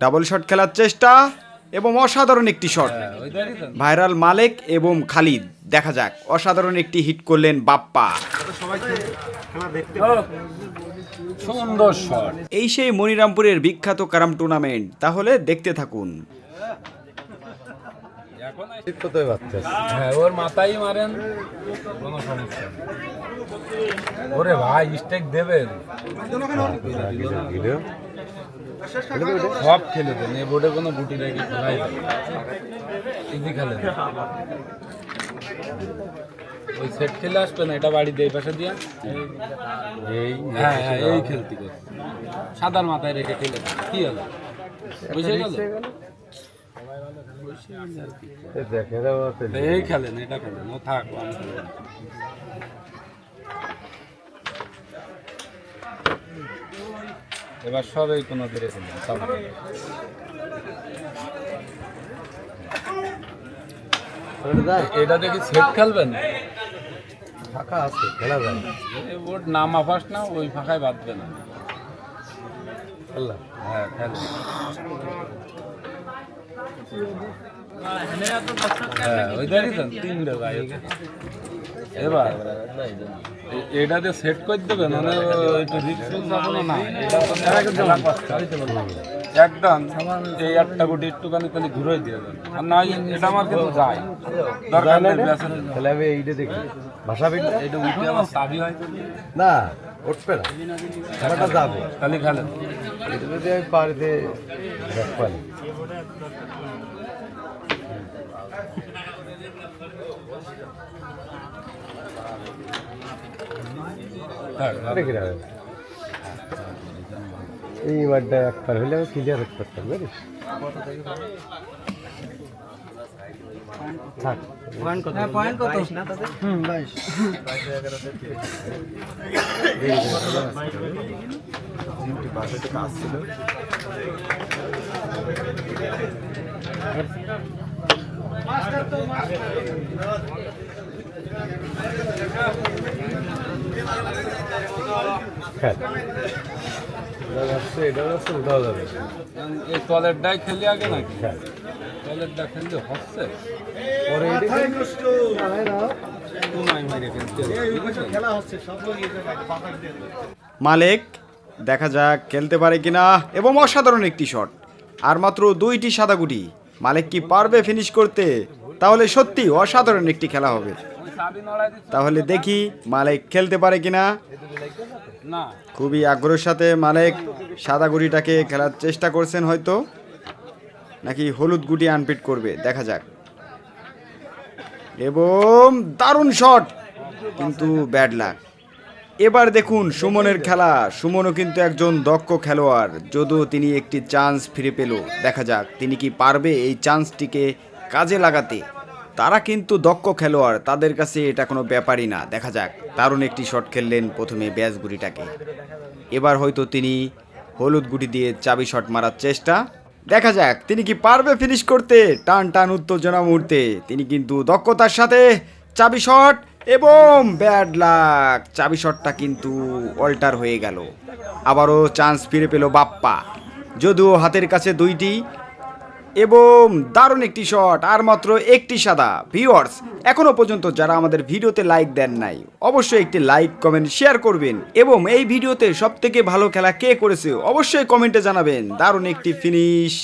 Double shot খেলার চেষ্টা এবং অসাধারণ একটি শট। ভাইরাল মালেক এবং খালিদ। দেখা যাক অসাধারণ একটি হিট করলেন বাপ্পা। সুন্দর শট। এই সেই মনিরামপুরের বিখ্যাত ক্যারাম টুর্নামেন্ট তাহলে দেখতে থাকুন। হ্যাঁ ওর মাথায় মারেন কোনো সমস্যা ওরে ভাই স্টেক দেবেন। সব খেলে দেন এ বোর্ডে কোনো গুটি রেখে খেলাই ইজি খেলে ওই সেট খেলে আসবে না এটা বাড়ি দিয়ে পাশে দিয়ে। এই হ্যাঁ হ্যাঁ এই খেলতে করতে সাদার মাথায় রেখে খেলে কি হলো? বুঝে গেল? এই খেলেন এটা খেলেন। ও থাক আমি খেলব না। এবার সবাই কোনো বেড়ে খেলেন সব। এটা দেখি সেট খেলবেন? ফাঁকা আছে খেলা যায় ওর নামা না ওই ফাঁকায় বাঁধবে না। খেললাম। হ্যাঁ খেলেন হ্যাঁ ওই তিনটে ভাই। এবার এটাতে সেট করে দেবে মানে একটু রিক্স না এটা তো একদম এই একটা গুটি একটুখানি খালি ঘুরে দিয়ে দেন আর না এটা আমার কিন্তু যায়। দরকার নেই ব্যাসের আমি এইটা দেখি। ভাষা বিদ্যা এটা উঠে আমার চাবি হয় না উঠবে না। খেলাটা যাবে। খালি। খেলেন এটা যদি আমি পারিতে দেখ পারি থাক, দেখি না এই মারটা একবার হলে আমি ক্লিয়ার জানিস? থাক। খেল এটা যাচ্ছে এটা যাচ্ছে মালেক, দেখা যাক খেলতে পারে কিনা। এবং অসাধারণ একটি শট। আর মাত্র দুইটি সাদা গুটি। মালেক কি পারবে ফিনিশ করতে? তাহলে সত্যি অসাধারণ একটি খেলা হবে। তাহলে দেখি মালেক খেলতে পারে কিনা। না। খুবই আগ্রহের সাথে মালেক সাদা গুটিটাকে খেলার চেষ্টা করছেন হয়তো। নাকি হলুদ গুটি আনপিট করবে দেখা যাক। এবং দারুণ শট কিন্তু ব্যাড লাক। এবার দেখুন সুমনের খেলা। সুমনও কিন্তু একজন দক্ষ খেলোয়াড় যদিও তিনি একটি চান্স ফিরে পেল। দেখা যাক তিনি কি পারবে এই চান্সটিকে কাজে লাগাতে। তারা কিন্তু দক্ষ খেলোয়াড়, তাদের কাছে এটা কোনো ব্যাপারই না। দেখা যাক, দারুণ একটি শট খেললেন প্রথমে ব্যাস গুটিটাকে। এবার হয়তো তিনি হলুদ গুটি দিয়ে চাবি শট মারার চেষ্টা। দেখা যাক, তিনি কি পারবে ফিনিশ করতে? টান টান উত্তেজনা মুহূর্তে। তিনি কিন্তু দক্ষতার সাথে চাবি শট এবং ব্যাড লাক চাবি শটটা কিন্তু অল্টার হয়ে গেল। আবারও চান্স ফিরে পেল বাপ্পা। যদিও হাতের কাছে দুইটি এবং দারুণ একটি শট আর মাত্র একটি সাদা। ভিউয়ার্স এখনও পর্যন্ত যারা আমাদের ভিডিওতে লাইক দেন নাই, অবশ্যই একটি লাইক কমেন্ট শেয়ার করবেন। এবং এই ভিডিওতে সব থেকে ভালো খেলা কে করেছে, অবশ্যই কমেন্টে জানাবেন। দারুণ একটি ফিনিশ